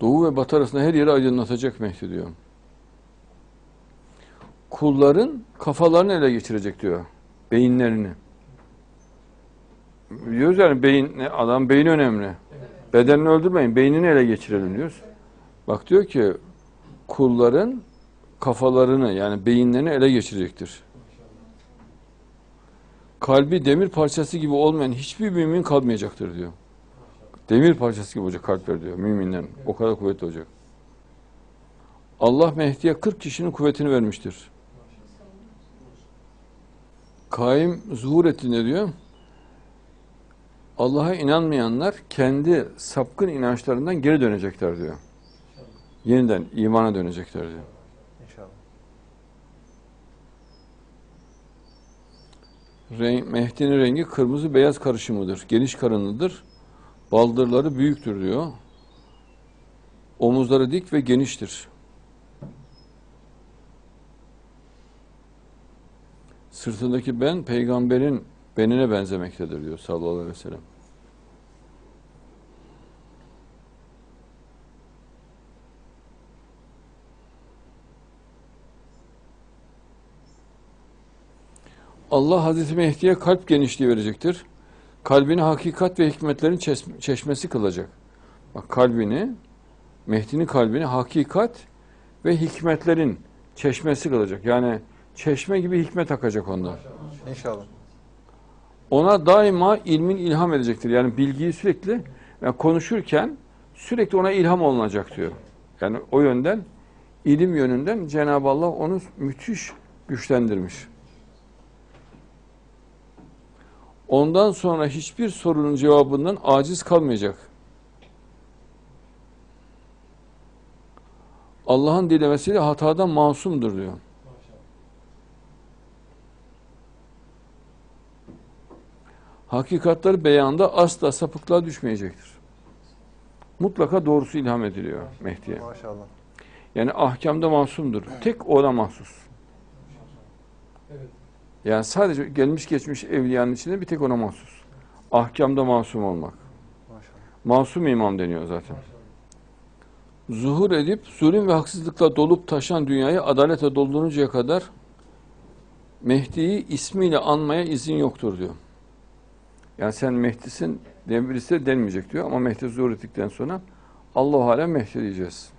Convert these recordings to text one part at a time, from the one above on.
Doğu ve batı arasında her yeri aydınlatacak Mehdi diyor. Kulların kafalarını ele geçirecek diyor. Beyinlerini. Diyoruz yani beyin, adam beyni önemli. Bedenini öldürmeyin, beynini ele geçirelim diyoruz. Bak diyor ki kulların kafalarını yani beyinlerini ele geçirecektir. Kalbi demir parçası gibi olmayan hiçbir mümin kalmayacaktır diyor. Demir parçası gibi olacak kalpler diyor müminlerin. O kadar kuvvetli olacak. Allah Mehdi'ye 40 kişinin kuvvetini vermiştir. Kaim zuhur ettiğinde diyor. Allah'a inanmayanlar kendi sapkın inançlarından geri dönecekler diyor. Yeniden imana dönecekler diyor. Renk, Mehdi'nin rengi kırmızı beyaz karışımıdır. Geniş karınlıdır. Baldırları büyüktür diyor. Omuzları dik ve geniştir. Sırtındaki ben peygamberin benine benzemektedir diyor sallallahu aleyhi ve sellem. Allah Hazreti Mehdi'ye kalp genişliği verecektir. Kalbini hakikat ve hikmetlerin çeş- çeşmesi kılacak. Bak kalbini, Mehdi'nin kalbini hakikat ve hikmetlerin çeşmesi kılacak. Yani çeşme gibi hikmet akacak ondan. İnşallah. Ona daima ilmin ilham edecektir. Yani bilgiyi sürekli yani konuşurken sürekli ona ilham olunacak diyor. Yani o yönden ilim yönünden Cenab-ı Allah onu müthiş güçlendirmiş. Ondan sonra hiçbir sorunun cevabından aciz kalmayacak. Allah'ın dilemesiyle hatadan masumdur diyor. Hakikatleri beyanda asla sapıklığa düşmeyecektir. Mutlaka doğrusu ilham ediliyor Mehdi'ye. Maşallah. Yani ahkamda masumdur. Tek ona mahsus. Yani sadece gelmiş geçmiş evliyanın içinde bir tek ona mahsus. Ahkamda masum olmak. Maşallah. Masum imam deniyor zaten. Zuhur edip zulüm ve haksızlıkla dolup taşan dünyayı adalete dolduruncaya kadar Mehdi'yi ismiyle anmaya izin yoktur diyor. Yani sen Mehdi'sin diye birisi de denmeyecek diyor ama Mehdi zuhur ettikten sonra Allah alem Mehdi diyeceğiz.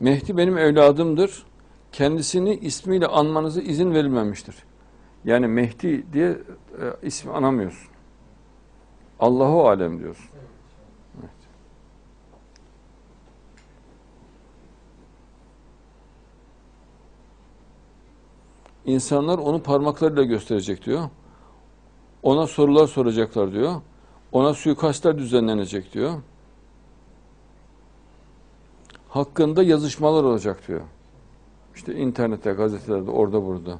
Mehdi benim evladımdır. Kendisini ismiyle anmanızı izin verilmemiştir. Yani Mehdi diye e, ismi anamıyorsun. Allahu alem diyorsun. İnsanlar onu parmaklarıyla gösterecek diyor. Ona sorular soracaklar diyor. Ona suikastlar düzenlenecek diyor. Hakkında yazışmalar olacak diyor. İşte internette, gazetelerde, orada burada.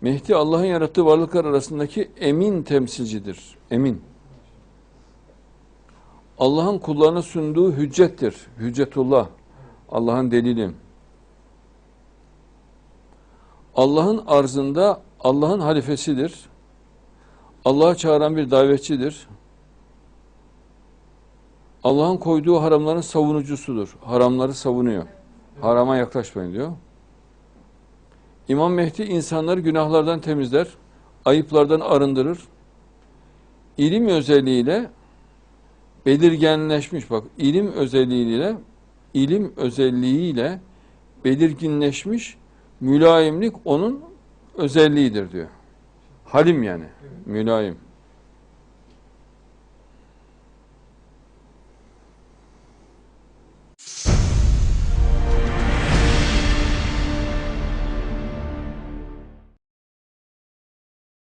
Mehdi Allah'ın yarattığı varlıklar arasındaki emin temsilcidir. Emin. Allah'ın kullarına sunduğu hüccettir. Hüccetullah. Allah'ın delili. Allah'ın arzında Allah'ın halifesidir. Allah'a çağıran bir davetçidir. Allah'ın koyduğu haramların savunucusudur. Haramları savunuyor. Harama yaklaşmayın diyor. İmam Mehdi insanları günahlardan temizler, ayıplardan arındırır. İlim özelliğiyle belirgenleşmiş bak ilim özelliğiyle ilim özelliğiyle belirginleşmiş mülayimlik onun özelliğidir diyor. Halim yani. Mülayim.